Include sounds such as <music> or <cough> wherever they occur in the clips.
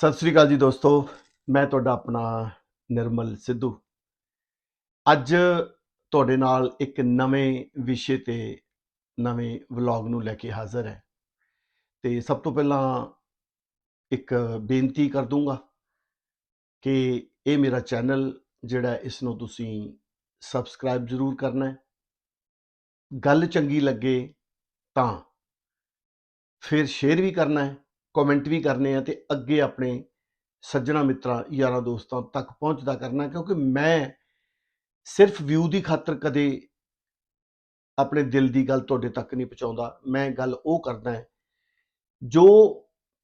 ਸਤਿ ਸ੍ਰੀ ਅਕਾਲ ਜੀ ਦੋਸਤੋ, ਮੈਂ ਤੁਹਾਡਾ ਆਪਣਾ ਨਿਰਮਲ ਸਿੱਧੂ। ਅੱਜ ਤੁਹਾਡੇ ਨਾਲ ਇੱਕ ਨਵੇਂ ਵਿਸ਼ੇ ਤੇ ਨਵੇਂ ਵਲੌਗ ਨੂੰ ਲੈ ਕੇ ਹਾਜ਼ਰ ਹੈ। ਤੇ ਸਭ ਤੋਂ ਪਹਿਲਾਂ ਇੱਕ ਬੇਨਤੀ ਕਰ ਦੂੰਗਾ ਕਿ ਇਹ ਮੇਰਾ ਚੈਨਲ ਜਿਹੜਾ ਇਸ ਨੂੰ ਤੁਸੀਂ ਸਬਸਕ੍ਰਾਈਬ ਜ਼ਰੂਰ ਕਰਨਾ ਹੈ। ਗੱਲ ਚੰਗੀ ਲੱਗੇ ਤਾਂ ਫਿਰ ਸ਼ੇਅਰ ਵੀ ਕਰਨਾ ਹੈ ਕਮੈਂਟ ਵੀ ਕਰਨੇ ਆ ਤੇ ਅੱਗੇ ਆਪਣੇ ਸੱਜਣਾ ਮਿੱਤਰਾਂ, ਯਾਰਾਂ ਦੋਸਤਾਂ ਤੱਕ ਪਹੁੰਚਦਾ ਕਰਨਾ, ਕਿਉਂਕਿ ਮੈਂ ਸਿਰਫ ਵਿਊ ਦੀ ਖਾਤਰ ਕਦੇ ਆਪਣੇ ਦਿਲ ਦੀ ਗੱਲ ਤੁਹਾਡੇ ਤੱਕ ਨਹੀਂ ਪਹੁੰਚਾਉਂਦਾ। ਮੈਂ ਗੱਲ ਉਹ ਕਰਦਾ ਹੈ, ਜੋ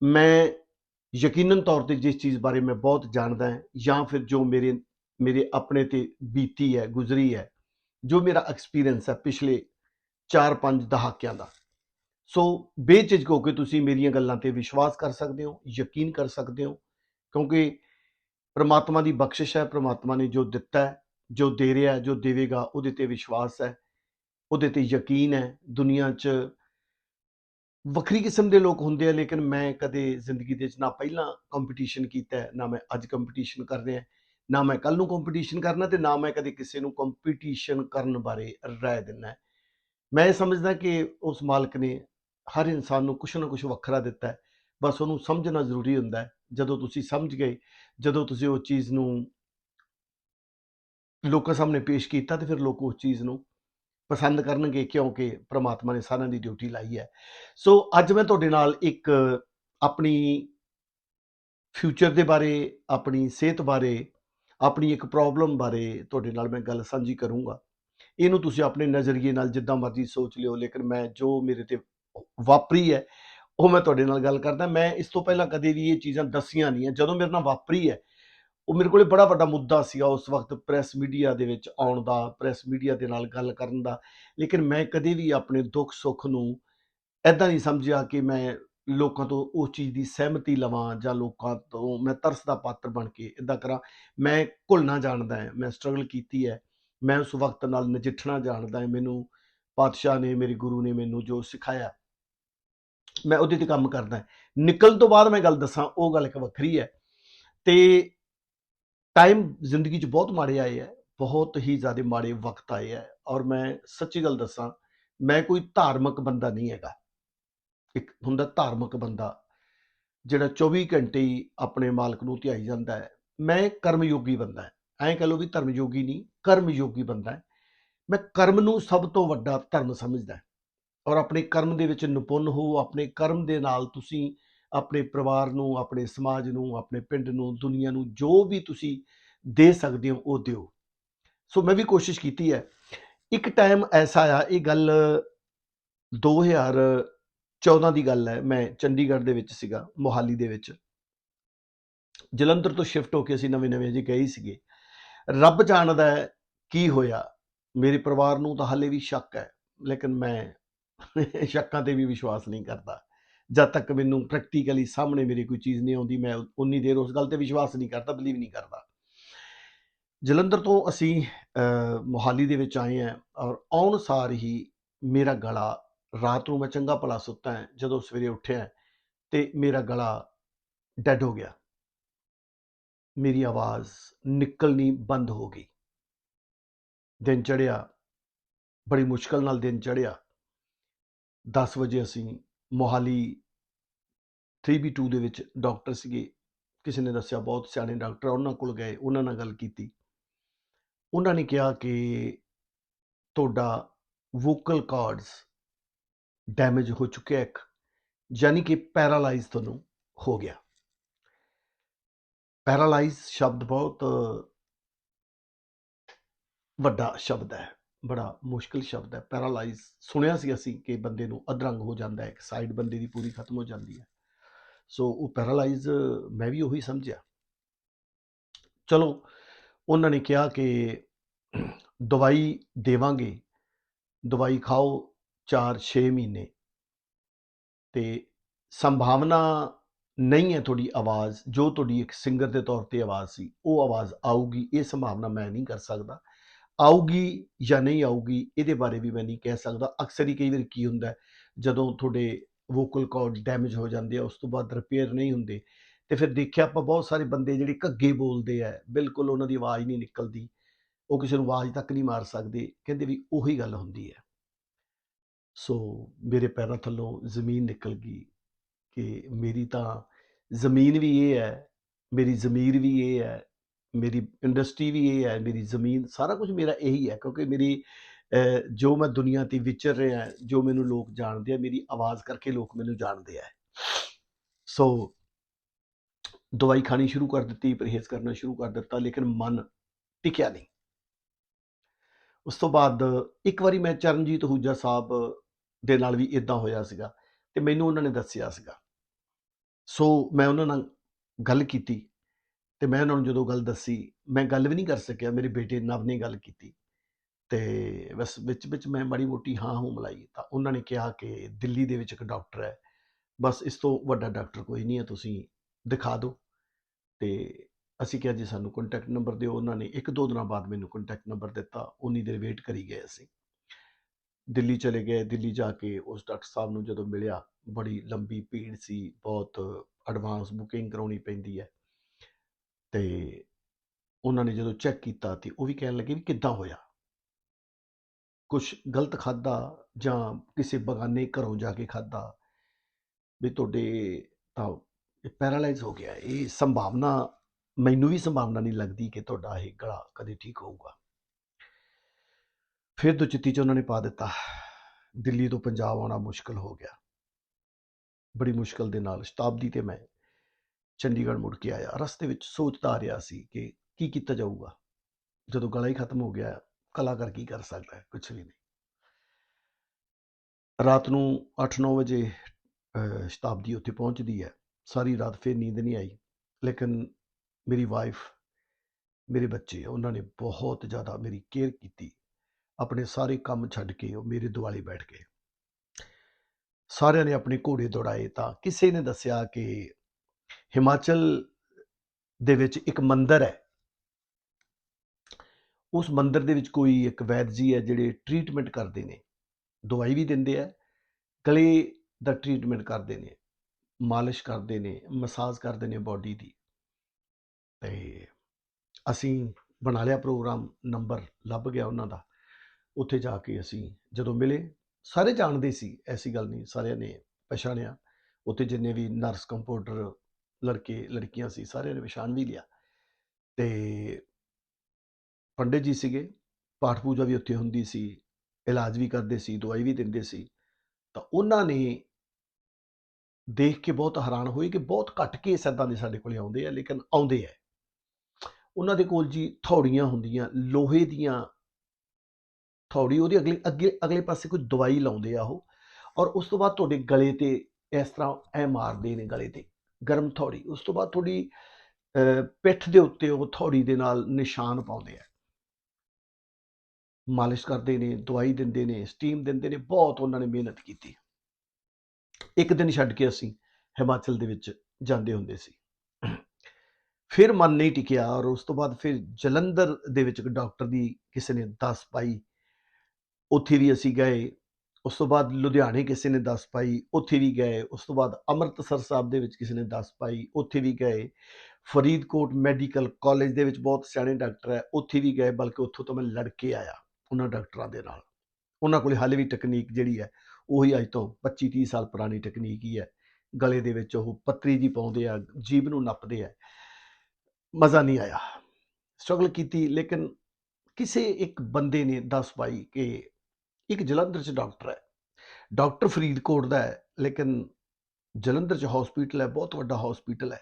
ਮੈਂ ਯਕੀਨਨ ਤੌਰ ਤੇ ਜਿਸ ਚੀਜ਼ ਬਾਰੇ ਮੈਂ ਬਹੁਤ ਜਾਣਦਾ ਹਾਂ, ਜਾਂ ਫਿਰ ਜੋ ਮੇਰੇ ਮੇਰੇ ਆਪਣੇ ਤੇ ਬੀਤੀ ਹੈ, ਗੁਜ਼ਰੀ ਹੈ, ਜੋ ਮੇਰਾ ਐਕਸਪੀਰੀਅੰਸ ਹੈ ਪਿਛਲੇ 4-5 ਦਹਾਕਿਆਂ ਦਾ। ਸੋ ਬੇਝਿਜਕ ਹੋ ਕੇ ਤੁਸੀਂ ਮੇਰੀਆਂ ਗੱਲਾਂ ਤੇ ਵਿਸ਼ਵਾਸ ਕਰ ਸਕਦੇ ਹੋ, ਯਕੀਨ ਕਰ ਸਕਦੇ ਹੋ, ਕਿਉਂਕਿ ਪ੍ਰਮਾਤਮਾ ਦੀ ਬਖਸ਼ਿਸ਼ ਹੈ, ਪ੍ਰਮਾਤਮਾ ਨੇ ਜੋ ਦਿੱਤਾ ਹੈ, ਜੋ ਦੇ ਰਿਹਾ ਜੋ ਦੇਵੇਗਾ, ਉਹਦੇ ਤੇ ਵਿਸ਼ਵਾਸ ਹੈ, ਉਹਦੇ ਤੇ ਯਕੀਨ ਹੈ। ਦੁਨੀਆ 'ਚ ਵੱਖਰੀ ਕਿਸਮ ਦੇ ਲੋਕ ਹੁੰਦੇ ਆ, ਲੇਕਿਨ ਮੈਂ ਕਦੇ ਜ਼ਿੰਦਗੀ ਦੇ ਵਿੱਚ ਨਾ ਪਹਿਲਾਂ ਕੰਪੀਟੀਸ਼ਨ ਕੀਤਾ ਹੈ, ਨਾ ਮੈਂ ਅੱਜ ਕੰਪੀਟੀਸ਼ਨ ਕਰ ਰਿਹਾ ਨਾ ਮੈਂ ਕੱਲ ਨੂੰ ਕੰਪੀਟੀਸ਼ਨ ਕਰਨਾ ਤੇ ਨਾ ਮੈਂ ਕਦੇ ਕਿਸੇ ਨੂੰ ਕੰਪੀਟੀਸ਼ਨ ਕਰਨ ਬਾਰੇ ਰਾਏ ਦਿੰਦਾ ਮੈਂ ਇਹ ਸਮਝਦਾ ਕਿ ਉਸ ਮਾਲਕ ਨੇ ਹਰ ਇਨਸਾਨ ਨੂੰ ਕੁਛ ਨਾ ਕੁਛ ਵੱਖਰਾ ਦਿੱਤਾ ਹੈ। ਬਸ ਉਹਨੂੰ ਸਮਝਣਾ ਜ਼ਰੂਰੀ ਹੁੰਦਾ ਹੈ। ਜਦੋਂ ਤੁਸੀਂ ਸਮਝ ਗਏ, ਜਦੋਂ ਤੁਸੀਂ ਉਹ ਚੀਜ਼ ਨੂੰ ਲੋਕਾਂ ਸਾਹਮਣੇ ਪੇਸ਼ ਕੀਤਾ ਤੇ ਫਿਰ ਲੋਕ ਉਸ ਚੀਜ਼ ਨੂੰ ਪਸੰਦ ਕਰਨਗੇ ਕਿਉਂਕਿ ਪ੍ਰਮਾਤਮਾ ਨੇ ਸਾਰਿਆਂ ਦੀ ਡਿਊਟੀ ਲਾਈ ਹੈ। ਸੋ ਅੱਜ ਮੈਂ ਤੁਹਾਡੇ ਨਾਲ ਇੱਕ ਆਪਣੀ ਫਿਊਚਰ ਦੇ ਬਾਰੇ, ਆਪਣੀ ਸਿਹਤ ਬਾਰੇ, ਆਪਣੀ ਇੱਕ ਪ੍ਰੋਬਲਮ ਬਾਰੇ ਤੁਹਾਡੇ ਨਾਲ ਮੈਂ ਗੱਲ ਸਾਂਝੀ ਕਰੂੰਗਾ। ਇਹਨੂੰ ਤੁਸੀਂ ਆਪਣੇ ਨਜ਼ਰੀਏ ਨਾਲ ਜਿੱਦਾਂ ਮਰਜ਼ੀ ਸੋਚ ਲਿਓ, ਲੇਕਿਨ ਮੈਂ ਜੋ ਮੇਰੇ ਤੇ ਵਾਪਰੀ ਹੈ। ਉਹ ਮੈਂ ਤੁਹਾਡੇ ਨਾਲ ਗੱਲ ਕਰਦਾ। ਮੈਂ ਇਸ ਤੋਂ ਪਹਿਲਾਂ ਕਦੇ ਵੀ ਇਹ ਚੀਜ਼ਾਂ ਦੱਸੀਆਂ ਨਹੀਂ ਹੈ। ਜਦੋਂ ਮੇਰੇ ਨਾਲ ਵਾਪਰੀ ਹੈ, ਉਹ ਮੇਰੇ ਕੋਲੇ ਬੜਾ ਵੱਡਾ ਮੁੱਦਾ ਸੀਗਾ ਉਸ ਵਕਤ ਪ੍ਰੈਸ ਮੀਡੀਆ ਦੇ ਵਿੱਚ ਆਉਣ ਦਾ, ਪ੍ਰੈਸ ਮੀਡੀਆ ਦੇ ਨਾਲ ਗੱਲ ਕਰਨ ਦਾ। ਲੇਕਿਨ ਮੈਂ ਕਦੇ ਵੀ ਆਪਣੇ ਦੁੱਖ ਸੁੱਖ ਨੂੰ ਐਦਾਂ ਨਹੀਂ ਸਮਝਿਆ ਕਿ ਮੈਂ ਲੋਕਾਂ ਤੋਂ ਉਸ ਚੀਜ਼ ਦੀ ਸਹਿਮਤੀ ਲਵਾਂ ਜਾਂ ਲੋਕਾਂ ਤੋਂ ਮੈਂ ਤਰਸ ਦਾ ਪਾਤਰ ਬਣ ਕੇ ਇਦਾਂ ਕਰਾਂ। ਮੈਂ ਘੁਲਣਾ ਜਾਣਦਾ ਹਾਂ। ਮੈਂ ਸਟਰਗਲ ਕੀਤੀ ਹੈ। ਮੈਂ ਉਸ ਵਕਤ ਨਾਲ ਨਜਿੱਠਣਾ ਜਾਣਦਾ ਹਾਂ। ਮੈਨੂੰ ਪਾਤਸ਼ਾਹ ਨੇ, ਮੇਰੇ ਗੁਰੂ ਨੇ ਮੈਨੂੰ ਜੋ ਸਿਖਾਇਆ ਮੈਂ ਉਹਦੇ ਤੇ ਕੰਮ ਕਰਦਾ ਨਿਕਲਣ ਤੋਂ ਬਾਅਦ ਮੈਂ ਗੱਲ ਦੱਸਾਂ, ਉਹ ਗੱਲ ਇੱਕ ਵੱਖਰੀ ਹੈ। ਤੇ ਟਾਈਮ ਜ਼ਿੰਦਗੀ 'ਚ ਬਹੁਤ ਮਾੜੇ ਆਏ ਹੈ, ਬਹੁਤ ਹੀ ਜ਼ਿਆਦਾ ਮਾੜੇ ਵਕਤ ਆਏ ਹੈ। ਔਰ ਮੈਂ ਸੱਚੀ ਗੱਲ ਦੱਸਾਂ, ਮੈਂ ਕੋਈ ਧਾਰਮਿਕ ਬੰਦਾ ਨਹੀਂ ਹੈਗਾ। ਇੱਕ ਹੁੰਦਾ ਧਾਰਮਿਕ ਬੰਦਾ, ਜਿਹੜਾ 24 ਘੰਟੇ ਹੀ ਆਪਣੇ ਮਾਲਕ ਨੂੰ ਧਿਆਈ ਜਾਂਦਾ ਹੈ। ਮੈਂ ਕਰਮਯੋਗੀ ਬੰਦਾ ਹੈ। ਐਂ ਕਹ ਲਓ ਵੀ ਧਰਮਯੋਗੀ ਨਹੀਂ, ਕਰਮਯੋਗੀ ਬੰਦਾ ਹੈ। ਮੈਂ ਕਰਮ ਨੂੰ ਸਭ ਤੋਂ ਵੱਡਾ ਧਰਮ ਸਮਝਦਾ ਔਰ ਆਪਣੇ ਕਰਮ ਦੇ ਵਿੱਚ ਨਿਪੁੰਨ ਹੋ, ਆਪਣੇ ਕਰਮ ਦੇ ਨਾਲ ਤੁਸੀਂ ਆਪਣੇ ਪਰਿਵਾਰ ਨੂੰ, ਆਪਣੇ ਸਮਾਜ ਨੂੰ, ਆਪਣੇ ਪਿੰਡ ਨੂੰ, ਦੁਨੀਆ ਨੂੰ ਜੋ ਵੀ ਤੁਸੀਂ ਦੇ ਸਕਦੇ ਹੋ, ਉਹ ਦਿਓ। ਸੋ ਮੈਂ ਵੀ ਕੋਸ਼ਿਸ਼ ਕੀਤੀ ਹੈ। ਇੱਕ ਟਾਈਮ ਐਸਾ ਆ ਇਹ ਗੱਲ 2014 ਦੀ ਗੱਲ ਹੈ। ਮੈਂ ਚੰਡੀਗੜ੍ਹ ਦੇ ਵਿੱਚ ਸੀਗਾ, ਮੋਹਾਲੀ ਦੇ ਵਿੱਚ। ਜਲੰਧਰ ਤੋਂ ਸ਼ਿਫਟ ਹੋ ਕੇ ਅਸੀਂ ਨਵੇਂ ਨਵੇਂ ਜੀ ਗਏ ਸੀਗੇ। ਰੱਬ ਜਾਣਦਾ ਹੈ ਕੀ ਹੋਇਆ। ਮੇਰੇ ਪਰਿਵਾਰ ਨੂੰ ਤਾਂ ਹਾਲੇ ਵੀ ਸ਼ੱਕ ਹੈ, ਲੇਕਿਨ ਮੈਂ <laughs> ਸ਼ੱਕਾਂ ਤੇ ਵੀ ਵਿਸ਼ਵਾਸ ਨਹੀਂ ਕਰਦਾ। ਜਦ ਤੱਕ ਮੈਨੂੰ ਪ੍ਰੈਕਟੀਕਲੀ ਸਾਹਮਣੇ ਮੇਰੀ ਕੋਈ ਚੀਜ਼ ਨਹੀਂ ਆਉਂਦੀ, ਮੈਂ ਉਨੀ ਦੇਰ ਉਸ ਗੱਲ ਤੇ ਵਿਸ਼ਵਾਸ ਨਹੀਂ ਕਰਦਾ ਬਲੀਵ ਨਹੀਂ ਕਰਦਾ। ਜਲੰਧਰ ਤੋਂ ਅਸੀਂ ਮੋਹਾਲੀ ਦੇ ਵਿੱਚ ਆਏ ਹਾਂ ਔਰ ਆਉਣ ਸਾਰ ਹੀ ਮੇਰਾ ਗਲਾ ਰਾਤ ਨੂੰ ਮੈਂ ਚੰਗਾ ਭਲਾ ਸੁੱਤਾ ਹੈ, ਜਦੋਂ ਸਵੇਰੇ ਉੱਠਿਆ ਤੇ ਮੇਰਾ ਗਲਾ ਡੈਡ ਹੋ ਗਿਆ। ਮੇਰੀ ਆਵਾਜ਼ ਨਿਕਲਣੀ ਬੰਦ ਹੋ ਗਈ। ਦਿਨ ਚੜਿਆ ਬੜੀ ਮੁਸ਼ਕਲ ਨਾਲ ਦਿਨ ਚੜਿਆ 10 ਵਜੇ ਅਸੀਂ ਮੋਹਾਲੀ 3B2 ਦੇ ਵਿੱਚ ਡਾਕਟਰ ਸੀਗੇ। ਕਿਸੇ ਨੇ ਦੱਸਿਆ ਬਹੁਤ ਸਿਆਣੇ ਡਾਕਟਰ ਉਹਨਾਂ ਕੋਲ ਗਏ, ਉਹਨਾਂ ਨਾਲ ਗੱਲ ਕੀਤੀ। ਉਹਨਾਂ ਨੇ ਕਿਹਾ ਕਿ ਤੁਹਾਡਾ ਵੋਕਲ ਕਾਰਡਸ ਡੈਮੇਜ ਹੋ ਚੁੱਕਿਆ ਇੱਕ, ਯਾਨੀ ਕਿ ਪੈਰਾਲਾਈਜ਼ ਤੁਹਾਨੂੰ ਹੋ ਗਿਆ। ਪੈਰਾਲਾਈਜ਼ ਸ਼ਬਦ ਬਹੁਤ ਵੱਡਾ ਸ਼ਬਦ ਹੈ। ਬੜਾ ਮੁਸ਼ਕਿਲ ਸ਼ਬਦ ਹੈ। ਪੈਰਾਲਾਈਜ਼ ਸੁਣਿਆ ਸੀ ਅਸੀਂ ਕਿ ਬੰਦੇ ਨੂੰ ਅਧਰੰਗ ਹੋ ਜਾਂਦਾ ਹੈ, ਇੱਕ ਸਾਈਡ ਬੰਦੇ ਦੀ ਪੂਰੀ ਖਤਮ ਹੋ ਜਾਂਦੀ ਹੈ। ਸੋ ਉਹ ਪੈਰਾਲਾਈਜ਼ ਮੈਂ ਵੀ ਉਹੀ ਸਮਝਿਆ। ਚਲੋ, ਉਹਨਾਂ ਨੇ ਕਿਹਾ ਕਿ ਦਵਾਈ ਦੇਵਾਂਗੇ, ਦਵਾਈ ਖਾਓ 4-6 ਮਹੀਨੇ। ਤੇ ਸੰਭਾਵਨਾ ਨਹੀਂ ਹੈ ਤੁਹਾਡੀ ਆਵਾਜ਼, ਜੋ ਤੁਹਾਡੀ ਇੱਕ ਸਿੰਗਰ ਦੇ ਤੌਰ ਤੇ ਆਵਾਜ਼ ਸੀ, ਉਹ ਆਵਾਜ਼ ਆਊਗੀ, ਇਹ ਸੰਭਾਵਨਾ ਮੈਂ ਨਹੀਂ ਕਰ ਸਕਦਾ। ਆਊਗੀ ਜਾਂ ਨਹੀਂ ਆਊਗੀ, ਇਹਦੇ ਬਾਰੇ ਵੀ ਮੈਂ ਨਹੀਂ ਕਹਿ ਸਕਦਾ। ਅਕਸਰ ਹੀ ਕਈ ਵਾਰ ਕੀ ਹੁੰਦਾ ਜਦੋਂ ਤੁਹਾਡੇ ਵੋਕਲ ਕਾਰਡ ਡੈਮੇਜ ਹੋ ਜਾਂਦੇ ਆ, ਉਸ ਤੋਂ ਬਾਅਦ ਰਿਪੇਅਰ ਨਹੀਂ ਹੁੰਦੇ, ਤੇ ਫਿਰ ਦੇਖਿਆ ਆਪਾਂ ਬਹੁਤ ਸਾਰੇ ਬੰਦੇ ਜਿਹੜੇ ਘੱਗੇ ਬੋਲਦੇ ਆ, ਬਿਲਕੁਲ ਉਹਨਾਂ ਦੀ ਆਵਾਜ਼ ਨਹੀਂ ਨਿਕਲਦੀ, ਉਹ ਕਿਸੇ ਨੂੰ ਆਵਾਜ਼ ਤੱਕ ਨਹੀਂ ਮਾਰ ਸਕਦੇ, ਕਹਿੰਦੇ ਵੀ ਉਹੀ ਗੱਲ ਹੁੰਦੀ ਹੈ। ਸੋ ਮੇਰੇ ਪੈਰਾਂ ਥੱਲੋਂ ਜ਼ਮੀਨ ਨਿਕਲ ਗਈ ਕਿ ਮੇਰੀ ਤਾਂ ਜ਼ਮੀਨ ਵੀ ਇਹ ਹੈ, ਮੇਰੀ ਜ਼ਮੀਰ ਵੀ ਇਹ ਹੈ ਮੇਰੀ ਇੰਡਸਟਰੀ ਵੀ ਇਹ ਹੈ, ਮੇਰੀ ਜ਼ਮੀਨ, ਸਾਰਾ ਕੁਝ ਮੇਰਾ ਇਹੀ ਹੈ ਕਿਉਂਕਿ ਮੇਰੀ ਜੋ ਮੈਂ ਦੁਨੀਆ ਤੇ ਵਿਚਰ ਰਿਹਾ, ਜੋ ਮੈਨੂੰ ਲੋਕ ਜਾਣਦੇ ਆ, ਮੇਰੀ ਆਵਾਜ਼ ਕਰਕੇ ਲੋਕ ਮੈਨੂੰ ਜਾਣਦੇ ਆ। ਸੋ ਦਵਾਈ ਖਾਣੀ ਸ਼ੁਰੂ ਕਰ ਦਿੱਤੀ, ਪਰਹੇਜ਼ ਕਰਨਾ ਸ਼ੁਰੂ ਕਰ ਦਿੱਤਾ, ਲੇਕਿਨ ਮਨ ਟਿਕਿਆ ਨਹੀਂ। ਉਸ ਤੋਂ ਬਾਅਦ ਇੱਕ ਵਾਰੀ ਮੈਂ ਚਰਨਜੀਤ ਹੂਜਾ ਸਾਹਿਬ ਦੇ ਨਾਲ ਵੀ ਇਦਾਂ ਹੋਇਆ ਸੀਗਾ ਤੇ ਮੈਨੂੰ ਉਹਨਾਂ ਨੇ ਦੱਸਿਆ ਸੀਗਾ। ਸੋ ਮੈਂ ਉਹਨਾਂ ਨਾਲ ਗੱਲ ਕੀਤੀ। ਤੇ ਮੈਂ ਉਹਨਾਂ ਨੂੰ ਜਦੋਂ ਗੱਲ ਦੱਸੀ, ਮੈਂ ਗੱਲ ਵੀ ਨਹੀਂ ਕਰ ਸਕਿਆ, ਮੇਰੇ ਬੇਟੇ ਨਵ ਨੇ ਗੱਲ ਕੀਤੀ। ਤੇ ਬਸ ਵਿੱਚ ਵਿੱਚ ਮੈਂ ਮਾੜੀ ਮੋਟੀ ਹਾਂ, ਹੂੰ ਮਲਾਈ ਤਾਂ ਉਹਨਾਂ ਨੇ ਕਿਹਾ ਕਿ ਦਿੱਲੀ ਦੇ ਵਿੱਚ ਇੱਕ ਡਾਕਟਰ ਹੈ। ਬਸ ਇਸ ਤੋਂ ਵੱਡਾ ਡਾਕਟਰ ਕੋਈ ਨਹੀਂ ਹੈ, ਤੁਸੀਂ ਦਿਖਾ ਦਿਓ। ਤੇ ਅਸੀਂ ਕਿਹਾ ਜੀ, ਸਾਨੂੰ ਕੰਟੈਕਟ ਨੰਬਰ ਦਿਓ। ਉਹਨਾਂ ਨੇ ਇੱਕ ਦੋ ਦਿਨਾਂ ਬਾਅਦ ਮੈਨੂੰ ਕੰਟੈਕਟ ਨੰਬਰ ਦਿੱਤਾ। ਉਨੀ ਦੇਰ ਵੇਟ ਕਰੀ ਗਏ ਅਸੀਂ। ਦਿੱਲੀ ਚਲੇ ਗਏ। ਦਿੱਲੀ ਜਾ ਕੇ ਉਸ ਡਾਕਟਰ ਸਾਹਿਬ ਨੂੰ ਜਦੋਂ ਮਿਲਿਆ, ਬੜੀ ਲੰਬੀ ਭੀੜ ਸੀ, ਬਹੁਤ ਐਡਵਾਂਸ ਬੁਕਿੰਗ ਕਰਾਉਣੀ ਪੈਂਦੀ ਹੈ। ਤੇ ਉਹਨਾਂ ਨੇ ਜਦੋਂ ਚੈੱਕ ਕੀਤਾ ਤੇ ਉਹ ਵੀ ਕਹਿਣ ਲੱਗੇ ਵੀ ਕਿੱਦਾਂ ਹੋਇਆ? ਕੁਛ ਗਲਤ ਖਾਧਾ ਜਾਂ ਕਿਸੇ ਬਗਾਨੇ ਘਰੋਂ ਜਾ ਕੇ ਖਾਧਾ? ਵੀ ਤੁਹਾਡੇ ਤਾਂ ਪੈਰਾਲਾਈਜ਼ ਹੋ ਗਿਆ। ਇਹ ਸੰਭਾਵਨਾ, ਮੈਨੂੰ ਵੀ ਸੰਭਾਵਨਾ ਨਹੀਂ ਲੱਗਦੀ ਕਿ ਤੁਹਾਡਾ ਇਹ ਗਲਾ ਕਦੇ ਠੀਕ ਹੋਊਗਾ। ਫਿਰ ਤੋਂ ਚਿੱਤੀ ਚ ਉਹਨਾਂ ਨੇ ਪਾ ਦਿੱਤਾ। ਦਿੱਲੀ ਤੋਂ ਪੰਜਾਬ ਆਉਣਾ ਮੁਸ਼ਕਲ ਹੋ ਗਿਆ। ਬੜੀ ਮੁਸ਼ਕਲ ਦੇ ਨਾਲ ਸ਼ਤਾਬਦੀ ਤੇ ਮੈਂ ਚੰਡੀਗੜ੍ਹ ਮੁੜ ਕੇ ਆਇਆ। ਰਸਤੇ ਵਿੱਚ ਸੋਚਦਾ ਆ ਰਿਹਾ ਸੀ ਕਿ ਕੀ ਕੀਤਾ ਜਾਊਗਾ। ਜਦੋਂ ਗਲਾ ਹੀ ਖਤਮ ਹੋ ਗਿਆ, ਕਲਾਕਾਰ ਕੀ ਕਰ ਸਕਦਾ ਹੈ? ਕੁਝ ਵੀ ਨਹੀਂ। ਰਾਤ ਨੂੰ 8-9 ਵਜੇ ਸ਼ਤਾਬਦੀ ਉੱਥੇ ਪਹੁੰਚਦੀ ਹੈ। ਸਾਰੀ ਰਾਤ ਫਿਰ ਨੀਂਦ ਨਹੀਂ ਆਈ। ਲੇਕਿਨ ਮੇਰੀ ਵਾਈਫ ਮੇਰੇ ਬੱਚੇ, ਉਹਨਾਂ ਨੇ ਬਹੁਤ ਜ਼ਿਆਦਾ ਮੇਰੀ ਕੇਅਰ ਕੀਤੀ। ਆਪਣੇ ਸਾਰੇ ਕੰਮ ਛੱਡ ਕੇ ਉਹ ਮੇਰੇ ਦੁਆਲੇ ਬੈਠ ਗਏ। ਸਾਰਿਆਂ ਨੇ ਆਪਣੇ ਘੋੜੇ ਦੌੜਾਏ ਤਾਂ ਕਿਸੇ ਨੇ ਦੱਸਿਆ ਕਿ ਹਿਮਾਚਲ ਦੇ ਵਿੱਚ ਇੱਕ ਮੰਦਿਰ ਹੈ। ਉਸ ਮੰਦਿਰ ਦੇ ਵਿੱਚ ਕੋਈ ਇੱਕ ਵੈਦ ਜੀ ਹੈ ਜਿਹੜੇ ਟ੍ਰੀਟਮੈਂਟ ਕਰਦੇ ਨੇ। ਦਵਾਈ ਵੀ ਦਿੰਦੇ ਆ, ਗਲੇ ਦਾ ਟ੍ਰੀਟਮੈਂਟ ਕਰਦੇ ਨੇ, ਮਾਲਿਸ਼ ਕਰਦੇ ਨੇ, ਮਸਾਜ ਕਰਦੇ ਨੇ ਬਾਡੀ ਦੀ। ਤੇ ਅਸੀਂ ਬਣਾ ਲਿਆ ਪ੍ਰੋਗਰਾਮ, ਨੰਬਰ ਲੱਭ ਗਿਆ ਉਹਨਾਂ ਦਾ। ਉੱਥੇ ਜਾ ਕੇ ਅਸੀਂ ਜਦੋਂ ਮਿਲੇ, ਸਾਰੇ ਜਾਣਦੇ ਸੀ, ਐਸੀ ਗੱਲ ਨਹੀਂ, ਸਾਰਿਆਂ ਨੇ ਪਛਾਣਿਆ। ਉੱਥੇ ਜਿੰਨੇ ਵੀ ਨਰਸ ਕੰਪਾਊਂਡਰ ਲੜਕੇ, ਲੜਕੀਆਂ ਸੀ, ਸਾਰਿਆਂ ਨੇ ਪਛਾਣ ਵੀ ਲਿਆ। ਤੇ ਪੰਡਿਤ ਜੀ ਸੀਗੇ, ਪਾਠ ਪੂਜਾ ਵੀ ਉੱਥੇ ਹੁੰਦੀ ਸੀ, ਇਲਾਜ ਵੀ ਕਰਦੇ ਸੀ, ਦਵਾਈ ਵੀ ਦਿੰਦੇ ਸੀ। ਤਾਂ ਉਹਨਾਂ ਨੇ ਦੇਖ ਕੇ ਬਹੁਤ ਹੈਰਾਨ ਹੋਏ ਕਿ ਬਹੁਤ ਘੱਟ ਕੇਸ ਏਦਾਂ ਦੇ ਸਾਡੇ ਕੋਲੇ ਆਉਂਦੇ ਆ, ਲੇਕਿਨ ਆਉਂਦੇ ਆ। ਉਹਨਾਂ ਦੇ ਕੋਲ ਜੀ ਥੌੜੀਆਂ ਹੁੰਦੀਆਂ, ਲੋਹੇ ਦੀਆਂ ਥੌੜੀ, ਉਹਦੇ ਅਗਲੇ, ਅੱਗੇ, ਅਗਲੇ ਪਾਸੇ ਕੋਈ ਦਵਾਈ ਲਾਉਂਦੇ ਆ ਉਹ, ਔਰ ਉਸ ਤੋਂ ਬਾਅਦ ਤੁਹਾਡੇ ਗਲੇ ਤੇ ਇਸ ਤਰ੍ਹਾਂ ਐ ਮਾਰਦੇ ਨੇ ਗਲੇ ਤੇ। ਗਰਮ ਥੌੜੀ ਉਸ ਤੋਂ ਬਾਅਦ ਤੁਹਾਡੀ ਅਹ, ਪਿੱਠ ਦੇ ਉੱਤੇ ਉਹ ਥੌੜੀ ਦੇ ਨਾਲ ਨਿਸ਼ਾਨ ਪਾਉਂਦੇ ਆ। ਮਾਲਿਸ਼ ਕਰਦੇ ਨੇ ਦਵਾਈ ਦਿੰਦੇ ਨੇ ਸਟੀਮ ਦਿੰਦੇ ਨੇ ਬਹੁਤ ਉਹਨਾਂ ਨੇ ਮਿਹਨਤ ਕੀਤੀ। ਇੱਕ ਦਿਨ ਛੱਡ ਕੇ ਅਸੀਂ ਹਿਮਾਚਲ ਦੇ ਵਿੱਚ ਜਾਂਦੇ ਹੁੰਦੇ ਸੀ। ਫਿਰ ਮਨ ਨਹੀਂ ਟਿਕਿਆ ਔਰ ਉਸ ਤੋਂ ਬਾਅਦ ਫਿਰ ਜਲੰਧਰ ਦੇ ਵਿੱਚ ਇੱਕ ਡਾਕਟਰ ਦੀ ਕਿਸੇ ਨੇ ਦੱਸ ਪਾਈ ਉੱਥੇ ਵੀ ਅਸੀਂ ਗਏ। ਉਸ ਤੋਂ ਬਾਅਦ ਲੁਧਿਆਣੇ ਕਿਸੇ ਨੇ ਦੱਸ ਪਾਈ, ਉੱਥੇ ਵੀ ਗਏ। ਉਸ ਤੋਂ ਬਾਅਦ ਅੰਮ੍ਰਿਤਸਰ ਸਾਹਿਬ ਦੇ ਵਿੱਚ ਕਿਸੇ ਨੇ ਦੱਸ ਪਾਈ, ਉੱਥੇ ਵੀ ਗਏ। ਫਰੀਦਕੋਟ ਮੈਡੀਕਲ ਕਾਲਜ ਦੇ ਵਿੱਚ ਬਹੁਤ ਸਿਆਣੇ ਡਾਕਟਰ ਹੈ, ਉੱਥੇ ਵੀ ਗਏ, ਬਲਕਿ ਉੱਥੋਂ ਤੋਂ ਮੈਂ ਲੜ ਕੇ ਆਇਆ ਉਹਨਾਂ ਡਾਕਟਰਾਂ ਦੇ ਨਾਲ। ਉਹਨਾਂ ਕੋਲੇ ਹਾਲੇ ਵੀ ਟੈਕਨੀਕ ਜਿਹੜੀ ਹੈ, ਉਹੀ ਅੱਜ ਤੋਂ 25 30 ਸਾਲ ਪੁਰਾਣੀ ਟੈਕਨੀਕ ਹੀ ਹੈ। ਗਲੇ ਦੇ ਵਿੱਚ ਉਹ ਪੱਤਰੀ ਜੀ ਪਾਉਂਦੇ ਆ, ਜੀਭ ਨੂੰ ਨੱਪਦੇ ਆ। ਮਜ਼ਾ ਨਹੀਂ ਆਇਆ। ਸਟਰਗਲ ਕੀਤੀ, ਲੇਕਿਨ ਕਿਸੇ ਇੱਕ ਬੰਦੇ ਨੇ ਦੱਸ ਪਾਈ ਕਿ ਇੱਕ ਜਲੰਧਰ 'ਚ ਡਾਕਟਰ ਹੈ। ਡਾਕਟਰ ਫਰੀਦਕੋਟ ਦਾ ਹੈ, ਲੇਕਿਨ ਜਲੰਧਰ 'ਚ ਹਸਪੀਟਲ ਹੈ, ਬਹੁਤ ਵੱਡਾ ਹਸਪੀਟਲ ਹੈ।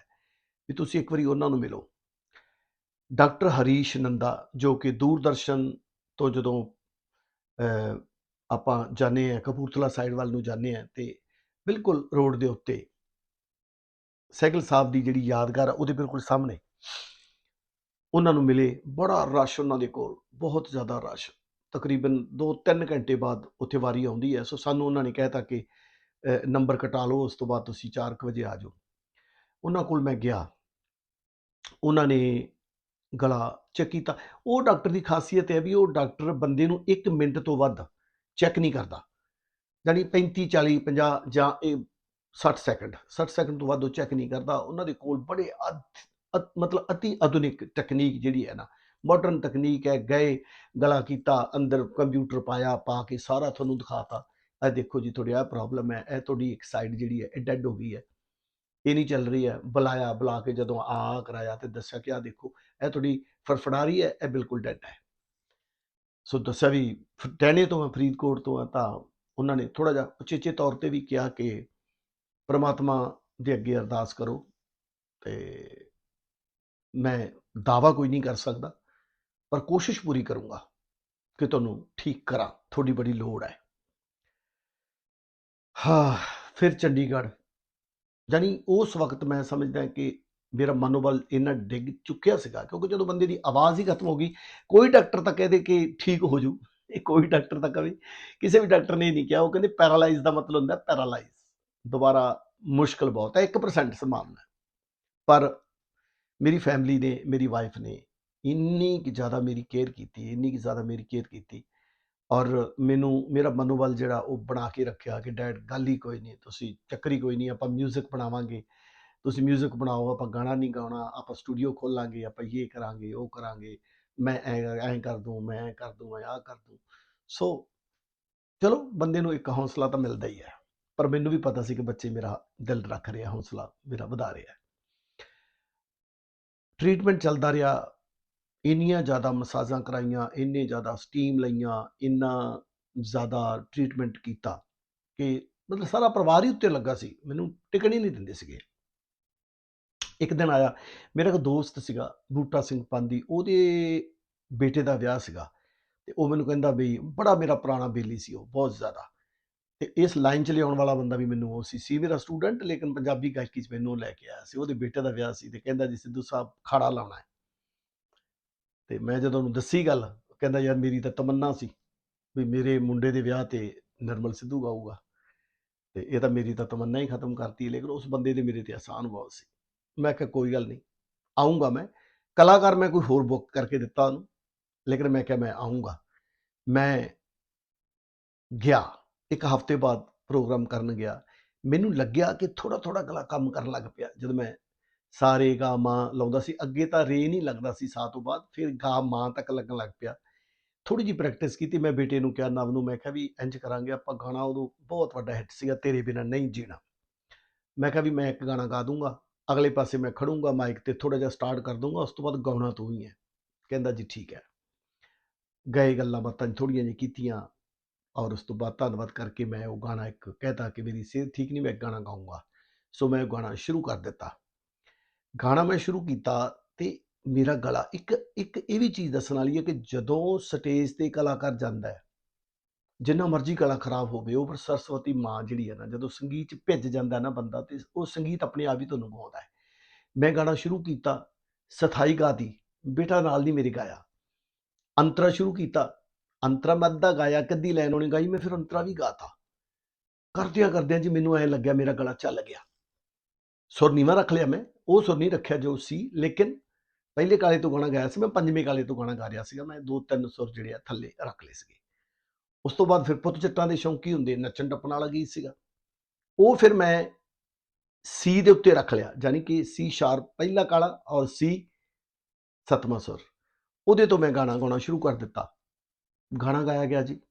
ਵੀ ਤੁਸੀਂ ਇੱਕ ਵਾਰੀ ਉਹਨਾਂ ਨੂੰ ਮਿਲੋ। ਡਾਕਟਰ ਹਰੀਸ਼ ਨੰਦਾ, ਜੋ ਕਿ ਦੂਰਦਰਸ਼ਨ ਤੋਂ ਜਦੋਂ ਆਪਾਂ ਜਾਣੇ ਆ ਕਪੂਰਥਲਾ ਸਾਈਡ ਵੱਲ ਨੂੰ ਜਾਣੇ ਆ ਤੇ ਬਿਲਕੁਲ ਰੋਡ ਦੇ ਉੱਤੇ ਸਹਿਗਲ ਸਾਹਿਬ ਦੀ ਜਿਹੜੀ ਯਾਦਗਾਰ ਆ, ਉਹਦੇ ਬਿਲਕੁਲ ਸਾਹਮਣੇ। ਉਹਨਾਂ ਨੂੰ ਮਿਲੇ, ਬੜਾ ਰਸ਼ ਉਹਨਾਂ ਦੇ ਕੋਲ, ਬਹੁਤ ਜ਼ਿਆਦਾ ਰਸ਼ ਤਕਰੀਬਨ 2-3 ਘੰਟੇ ਬਾਅਦ ਉੱਥੇ ਵਾਰੀ ਆਉਂਦੀ ਹੈ। ਸੋ ਸਾਨੂੰ ਉਹਨਾਂ ਨੇ ਕਹਿਤਾ ਕਿ ਨੰਬਰ ਕਟਾ ਲਓ, ਉਸ ਤੋਂ ਬਾਅਦ ਤੁਸੀਂ 4 ਵਜੇ ਆ ਜਾਓ। ਉਹਨਾਂ ਕੋਲ ਮੈਂ ਗਿਆ। ਉਹਨਾਂ ਨੇ ਗਲਾ ਚੈੱਕ ਕੀਤਾ। ਉਹ ਡਾਕਟਰ ਦੀ ਖਾਸੀਅਤ ਹੈ ਵੀ ਉਹ ਡਾਕਟਰ ਬੰਦੇ ਨੂੰ 1 ਮਿੰਟ ਤੋਂ ਵੱਧ ਚੈੱਕ ਨਹੀਂ ਕਰਦਾ। ਜਾਨੀ 35 40 50 ਜਾਂ ਇਹ 60 ਸੈਕਿੰਡ 60 ਸੈਕਿੰਡ ਤੋਂ ਵੱਧ ਉਹ ਚੈੱਕ ਨਹੀਂ ਕਰਦਾ। ਉਹਨਾਂ ਦੇ ਕੋਲ ਬੜੇ ਅਧ- ਅਤ- ਮਤਲਬ ਅਤੀ ਆਧੁਨਿਕ ਤਕਨੀਕ ਜਿਹੜੀ ਹੈ ਨਾ ਮਾਡਰਨ ਤਕਨੀਕ ਹੈ, ਗਏ, ਗਲਾ ਕੀਤਾ, ਅੰਦਰ ਕੰਪਿਊਟਰ ਪਾਇਆ, ਪਾ ਕੇ ਸਾਰਾ ਤੁਹਾਨੂੰ ਦਿਖਾਤਾ। ਇਹ ਦੇਖੋ ਜੀ, ਤੁਹਾਡੀ ਇਹ ਪ੍ਰੋਬਲਮ ਹੈ, ਇਹ ਤੁਹਾਡੀ ਇੱਕ ਸਾਈਡ ਜਿਹੜੀ ਹੈ, ਇਹ ਡੈੱਡ ਹੋ ਗਈ ਹੈ। ਇਹ ਨਹੀਂ ਚੱਲ ਰਹੀ ਹੈ, ਬੁਲਾਇਆ, ਬੁਲਾ ਕੇ ਜਦੋਂ ਆ ਕਰਾਇਆ ਤੇ ਦੱਸਿਆ ਕਿ ਆ ਦੇਖੋ, ਇਹ ਤੁਹਾਡੀ ਫੜਫੜਾ ਰਹੀ ਹੈ, ਇਹ ਬਿਲਕੁਲ ਡੈੱਡ ਹੈ। ਸੋ ਦੱਸਿਆ ਵੀ, ਫ- ਟਹਿਣੇ ਤੋਂ ਮੈਂ ਫਰੀਦਕੋਟ ਤੋਂ ਆ ਤਾਂ ਉਹਨਾਂ ਨੇ ਥੋੜਾ ਜਿਹਾ ਉਚੇਚੇ ਤੌਰ ਤੇ ਵੀ ਕਿਹਾ ਕਿ ਪ੍ਰਮਾਤਮਾ ਦੇ ਅੱਗੇ ਅਰਦਾਸ ਕਰੋ ਤੇ ਮੈਂ ਦਾਵਾ ਕੋਈ ਨਹੀਂ ਕਰ ਸਕਦਾ। ਪਰ ਕੋਸ਼ਿਸ਼ ਪੂਰੀ ਕਰੂੰਗਾ ਕਿ ਤੁਹਾਨੂੰ ਠੀਕ ਕਰਾਂ, ਤੁਹਾਡੀ ਬੜੀ ਲੋੜ ਹੈ। ਹਾਂ, ਫਿਰ ਚੰਡੀਗੜ੍ਹ। ਜਾਨੀ ਉਸ ਵਕਤ ਮੈਂ ਸਮਝਦਾ ਕਿ ਮੇਰਾ ਮਨੋਬਲ ਇੰਨਾ ਡਿੱਗ ਚੁੱਕਿਆ ਸੀਗਾ, ਕਿਉਂਕਿ ਜਦੋਂ ਬੰਦੇ ਦੀ ਆਵਾਜ਼ ਹੀ ਖਤਮ ਹੋ ਗਈ, ਕੋਈ ਡਾਕਟਰ ਤਾਂ ਕਹਦੇ ਕਿ ਠੀਕ ਹੋ ਜੂ, ਇਹ ਕੋਈ ਡਾਕਟਰ ਤਾਂ ਕਵੇ, ਕਿਸੇ ਵੀ ਡਾਕਟਰ ਨੇ ਨਹੀਂ ਕਿਹਾ, ਉਹ ਕਹਿੰਦੇ ਪੈਰਾਲਾਈਜ਼ ਦਾ ਮਤਲਬ ਹੁੰਦਾ ਪੈਰਾਲਾਈਜ਼। ਦੁਬਾਰਾ ਮੁਸ਼ਕਲ ਬਹੁਤ ਹੈ 1% ਸੰਭਾਵਨਾ ਪਰ ਮੇਰੀ ਫੈਮਿਲੀ ਨੇ, ਮੇਰੀ ਵਾਈਫ ਨੇ ਇੰਨੀ ਕਿ ਜ਼ਿਆਦਾ ਮੇਰੀ ਕੇਅਰ ਕੀਤੀ ਇੰਨੀ ਕਿ ਜ਼ਿਆਦਾ ਮੇਰੀ ਕੇਅਰ ਕੀਤੀ ਔਰ ਮੈਨੂੰ ਮੇਰਾ ਮਨੋਬਲ ਜਿਹੜਾ ਉਹ ਬਣਾ ਕੇ ਰੱਖਿਆ ਕਿ ਡੈਡ ਗੱਲ ਹੀ ਕੋਈ ਨਹੀਂ ਤੁਸੀਂ ਚੱਕਰੀ ਕੋਈ ਨਹੀਂ ਆਪਾਂ 뮤직 ਬਣਾਵਾਂਗੇ ਤੁਸੀਂ 뮤직 ਬਣਾਓ ਆਪਾਂ ਗਾਣਾ ਨਹੀਂ ਗਾਉਣਾ ਆਪਾਂ ਸਟੂਡੀਓ ਖੋਲਾਂਗੇ ਆਪਾਂ ਇਹ ਕਰਾਂਗੇ ਉਹ ਕਰਾਂਗੇ ਮੈਂ ਐਂ ਐਂ ਕਰ ਦੂੰ ਮੈਂ ਐਂ ਕਰ ਦੂੰ ਮੈਂ ਆਹ ਕਰ ਦੂੰ ਸੋ ਚਲੋ ਬੰਦੇ ਨੂੰ ਇੱਕ ਹੌਸਲਾ ਤਾਂ ਮਿਲਦਾ ਹੀ ਹੈ ਪਰ ਮੈਨੂੰ ਵੀ ਪਤਾ ਸੀ ਕਿ ਬੱਚੇ ਮੇਰਾ ਦਿਲ ਰੱਖ ਰਿਹਾ ਹੌਸਲਾ ਮੇਰਾ ਵਧਾ ਰਿਹਾ ਟ੍ਰੀਟਮੈਂਟ ਚੱਲਦਾ ਰਿਹਾ ਇੰਨੀਆਂ ਜ਼ਿਆਦਾ ਮਸਾਜਾਂ ਕਰਾਈਆਂ, ਇੰਨੇ ਜ਼ਿਆਦਾ ਸਟੀਮ ਲਈਆਂ, ਇੰਨਾ ਜ਼ਿਆਦਾ ਟ੍ਰੀਟਮੈਂਟ ਕੀਤਾ ਕਿ ਮਤਲਬ ਸਾਰਾ ਪਰਿਵਾਰ ਹੀ ਉੱਤੇ ਲੱਗਾ ਸੀ, ਮੈਨੂੰ ਟਿਕਣ ਹੀ ਨਹੀਂ ਦਿੰਦੇ ਸੀਗੇ। ਇੱਕ ਦਿਨ ਆਇਆ, ਮੇਰਾ ਇੱਕ ਦੋਸਤ ਸੀਗਾ, ਬੂਟਾ ਸਿੰਘ ਪਾਂਦੀ, ਉਹਦੇ ਬੇਟੇ ਦਾ ਵਿਆਹ ਸੀਗਾ ਤੇ ਉਹ ਮੈਨੂੰ ਕਹਿੰਦਾ ਵੀ ਬੜਾ ਮੇਰਾ ਪੁਰਾਣਾ ਬੇਲੀ ਸੀ ਉਹ, ਬਹੁਤ ਜ਼ਿਆਦਾ। ਤੇ ਇਸ ਲਾਈਨ 'ਚ ਲਿਆਉਣ ਵਾਲਾ ਬੰਦਾ ਵੀ ਮੈਨੂੰ ਉਹ ਸੀ ਸੀ ਮੇਰਾ ਸਟੂਡੈਂਟ ਲੇਕਿਨ ਪੰਜਾਬੀ ਗਾਇਕੀ 'ਚ ਮੈਨੂੰ ਲੈ ਕੇ ਆਇਆ ਸੀ, ਉਹਦੇ ਬੇਟੇ ਦਾ ਵਿਆਹ ਸੀ ਤੇ ਕਹਿੰਦਾ ਜੀ, ਸਿੱਧੂ ਸਾਹਿਬ ਖਾੜਾ ਲਾਉਣਾ ਹੈ। ਤੇ ਮੈਂ ਜਦੋਂ ਉਹਨੂੰ ਦੱਸੀ ਗੱਲ ਕਹਿੰਦਾ, ਯਾਰ, ਮੇਰੀ ਤਾਂ ਤਮੰਨਾ ਸੀ ਵੀ ਮੇਰੇ ਮੁੰਡੇ ਦੇ ਵਿਆਹ ਤੇ ਨਰਮਲ ਸਿੱਧੂ ਗਾਊਗਾ। ਤੇ ਇਹ ਤਾਂ ਮੇਰੀ ਤਾਂ ਤਮੰਨਾ ਹੀ ਖਤਮ ਕਰਤੀ, ਲੇਕਿਨ ਉਸ ਬੰਦੇ ਦੇ ਮੇਰੇ ਤੇ ਆਸਾਨ ਬਹੁਤ ਸੀ। ਮੈਂ ਕਿਹਾ, ਕੋਈ ਗੱਲ ਨਹੀਂ ਆਉਂਗਾ ਮੈਂ। ਕਲਾਕਾਰ ਮੈਂ ਕੋਈ ਹੋਰ ਬੁੱਕ ਕਰਕੇ ਦਿੱਤਾ ਉਹਨੂੰ, ਲੇਕਿਨ ਮੈਂ ਕਿਹਾ, ਮੈਂ ਆਉਂਗਾ ਮੈਂ ਗਿਆ, ਇੱਕ ਹਫ਼ਤੇ ਬਾਅਦ ਪ੍ਰੋਗਰਾਮ ਕਰਨ ਗਿਆ। ਮੈਨੂੰ ਲੱਗਿਆ ਕਿ ਥੋੜਾ ਥੋੜਾ ਗਲਾ ਕੰਮ ਕਰਨ ਲੱਗ ਪਿਆ, ਜਦੋਂ ਮੈਂ ਸਾਰੇ ਗਾ ਮਾਂ ਲਾਉਂਦਾ ਸੀ। ਅੱਗੇ ਤਾਂ ਰੇ ਨਹੀਂ ਲੱਗਦਾ ਸੀ ਸਾਹ ਤੋਂ ਬਾਅਦ, ਫਿਰ ਗਾ ਮਾਂ ਤੱਕ ਲੱਗਣ ਲੱਗ ਪਿਆ। ਥੋੜੀ ਜਿਹੀ ਪ੍ਰੈਕਟਿਸ ਕੀਤੀ ਮੈਂ ਬੇਟੇ ਨੂੰ ਕਿਹਾ, ਨਵ ਨੂੰ ਮੈਂ ਕਿਹਾ ਵੀ ਇੰਜ ਕਰਾਂਗੇ ਆਪਾਂ ਗਾਣਾ, ਉਦੋਂ ਬਹੁਤ ਵੱਡਾ ਹਿੱਟ ਸੀਗਾ, ਤੇਰੇ ਬਿਨਾ ਨਹੀਂ ਜੀਣਾ। ਮੈਂ ਕਿਹਾ ਵੀ ਮੈਂ ਇੱਕ ਗਾਣਾ ਗਾ ਦੂੰਗਾ, ਅਗਲੇ ਪਾਸੇ ਮੈਂ ਖੜੂੰਗਾ ਮਾਈਕ ਤੇ ਥੋੜਾ ਜਿਹਾ ਸਟਾਰਟ ਕਰ ਦੂੰਗਾ, ਉਸ ਤੋਂ ਬਾਅਦ ਗਾਉਣਾ ਤੂੰ ਹੀ ਹੈ। ਕਹਿੰਦਾ ਜੀ ਠੀਕ ਹੈ। ਗਏ ਗੱਲਾਂ ਬਾਤਾਂ ਥੋੜੀਆਂ ਜਿਹੀਆਂ ਕੀਤੀਆਂ ਔਰ ਉਸ ਤੋਂ ਬਾਅਦ ਧੰਨਵਾਦ ਕਰਕੇ ਮੈਂ ਉਹ ਗਾਣਾ ਇੱਕ ਕਹਿਤਾ ਕਿ ਮੇਰੀ ਸਿਹਤ ਠੀਕ ਨਹੀਂ, ਮੈਂ ਇੱਕ ਗਾਣਾ ਗਾਊਂਗਾ। ਸੋ ਮੈਂ ਉਹ ਗਾਣਾ ਸ਼ੁਰੂ ਕਰ ਦਿੱਤਾ। ਗਾਣਾ ਮੈਂ ਸ਼ੁਰੂ ਕੀਤਾ ਤੇ ਮੇਰਾ ਗਲਾ, ਇੱਕ ਇੱਕ ਇਹ ਵੀ ਚੀਜ਼ ਦੱਸਣ ਵਾਲੀ ਹੈ ਕਿ ਜਦੋਂ ਸਟੇਜ ਤੇ ਕਲਾਕਾਰ ਜਾਂਦਾ ਹੈ, ਜਿੰਨਾ ਮਰਜ਼ੀ ਗਲਾ ਖਰਾਬ ਹੋਵੇ, ਉਹ ਪਰ ਸਰਸਵਤੀ ਮਾਂ ਜਿਹੜੀ ਹੈ ਨਾ, ਜਦੋਂ ਸੰਗੀਤ ਚ ਭਿੱਜ ਜਾਂਦਾ ਨਾ ਬੰਦਾ ਤੇ ਉਹ ਸੰਗੀਤ ਆਪਣੇ ਆਪ ਹੀ ਤੁਹਾਨੂੰ ਗਾਉਂਦਾ ਹੈ। ਮੈਂ ਗਾਣਾ ਸ਼ੁਰੂ ਕੀਤਾ, ਸਥਾਈ ਗਾਦੀ ਬੇਟਾ ਨਾਲ ਨਹੀਂ ਮੇਰੇ ਗਾਇਆ। ਅੰਤਰਾ ਸ਼ੁਰੂ ਕੀਤਾ, ਅੰਤਰਾ ਮੈਂ ਅੱਧਾ ਗਾਇਆ ਕੱਦੀ ਲੈਣ ਉਹਨੇ ਗਾਈ, ਮੈਂ ਫਿਰ ਅੰਤਰਾ ਵੀ ਗਾਤਾ। ਕਰਦਿਆਂ ਕਰਦਿਆਂ ਜੀ ਮੈਨੂੰ ਐ ਲੱਗਿਆ ਮੇਰਾ ਗਲਾ ਚੱਲ ਗਿਆ। ਸੁਰ ਨੀਵਾਂ ਰੱਖ ਲਿਆ ਮੈਂ। ਉਹ ਸੁਰ ਨਹੀਂ ਰੱਖਿਆ ਜੋ ਸੀ, ਲੇਕਿਨ ਪਹਿਲੇ ਕਾਲੇ ਤੋਂ ਗਾਣਾ ਗਾਇਆ ਸੀ, ਮੈਂ ਪੰਜਵੇਂ ਕਾਲੇ ਤੋਂ ਗਾਣਾ ਗਾ ਰਿਹਾ ਸੀਗਾ, ਮੈਂ ਦੋ ਤਿੰਨ ਸੁਰ ਜਿਹੜੇ ਆ ਥੱਲੇ ਰੱਖ ਲਏ ਸੀਗੇ। ਉਸ ਤੋਂ ਬਾਅਦ ਫਿਰ ਪੁੱਤ ਚੱਟਾਂ ਦੇ ਸ਼ੌਂਕੀ ਹੁੰਦੇ, ਨੱਚਣ ਟੱਪਣ ਵਾਲਾ ਗੀਤ ਸੀਗਾ। ਉਹ ਫਿਰ ਮੈਂ ਸੀ ਦੇ ਉੱਤੇ ਰੱਖ ਲਿਆ ਯਾਨੀ ਕਿ ਸੀ ਸ਼ਾਰਪ ਪਹਿਲਾ ਕਾਲਾ ਔਰ ਸੀ ਸਤਵਾਂ ਸੁਰ। ਉਹਦੇ ਤੋਂ ਮੈਂ ਗਾਣਾ ਗਾਉਣਾ ਸ਼ੁਰੂ ਕਰ ਦਿੱਤਾ। ਗਾਣਾ ਗਾਇਆ ਗਿਆ ਜੀ।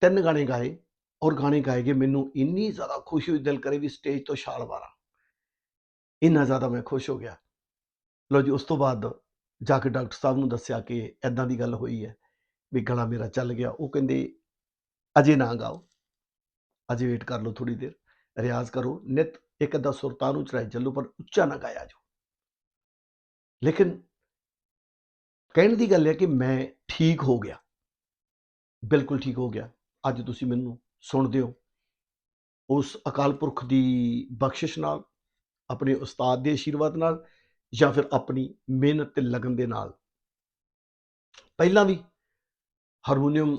ਤਿੰਨ ਗਾਣੇ ਗਾਏ ਔਰ ਗਾਣੇ ਗਾਏ ਗਏ, ਮੈਨੂੰ ਇੰਨੀ ਜ਼ਿਆਦਾ ਖੁਸ਼ੀ ਹੋਈ, ਦਿਲ ਕਰੇ ਵੀ ਸਟੇਜ ਤੋਂ ਛਾਲ ਮਾਰਾਂ ਇੰਨਾ ਜ਼ਿਆਦਾ ਮੈਂ ਖੁਸ਼ ਹੋ ਗਿਆ। ਲੋ ਜੀ, ਉਸ ਤੋਂ ਬਾਅਦ ਜਾ ਕੇ ਡਾਕਟਰ ਸਾਹਿਬ ਨੂੰ ਦੱਸਿਆ ਕਿ ਐਦਾਂ ਦੀ ਗੱਲ ਹੋਈ ਹੈ ਵੀ ਗਲਾ ਮੇਰਾ ਚੱਲ ਗਿਆ। ਉਹ ਕਹਿੰਦੇ, ਅਜੇ ਨਾ ਗਾਓ। ਅਜੇ ਵੇਟ ਕਰ ਲਓ ਥੋੜੀ ਦੇਰ। ਰਿਆਜ਼ ਕਰੋ। ਨਿਤ ਇੱਕ ਅੱਧਾ ਸੁਰਤਾਂ ਨੂੰ ਚੜਾਈ ਚੱਲੋ, ਪਰ ਉੱਚਾ ਨਾ ਗਾਇਆ ਜੋ ਲੇਕਿਨ ਕਹਿਣ ਦੀ ਗੱਲ ਹੈ ਕਿ ਮੈਂ ਠੀਕ ਹੋ ਗਿਆ। ਬਿਲਕੁਲ ਠੀਕ ਹੋ ਗਿਆ। ਅੱਜ ਤੁਸੀਂ ਮੈਨੂੰ ਸੁਣਦੇ ਹੋ। ਉਸ ਅਕਾਲ ਪੁਰਖ ਦੀ ਬਖਸ਼ਿਸ਼ ਨਾਲ ਆਪਣੇ ਉਸਤਾਦ ਦੇ ਆਸ਼ੀਰਵਾਦ ਨਾਲ ਜਾਂ ਫਿਰ ਆਪਣੀ ਮਿਹਨਤ ਤੇ ਲਗਨ ਦੇ ਨਾਲ। ਪਹਿਲਾਂ ਵੀ ਹਾਰਮੋਨੀਅਮ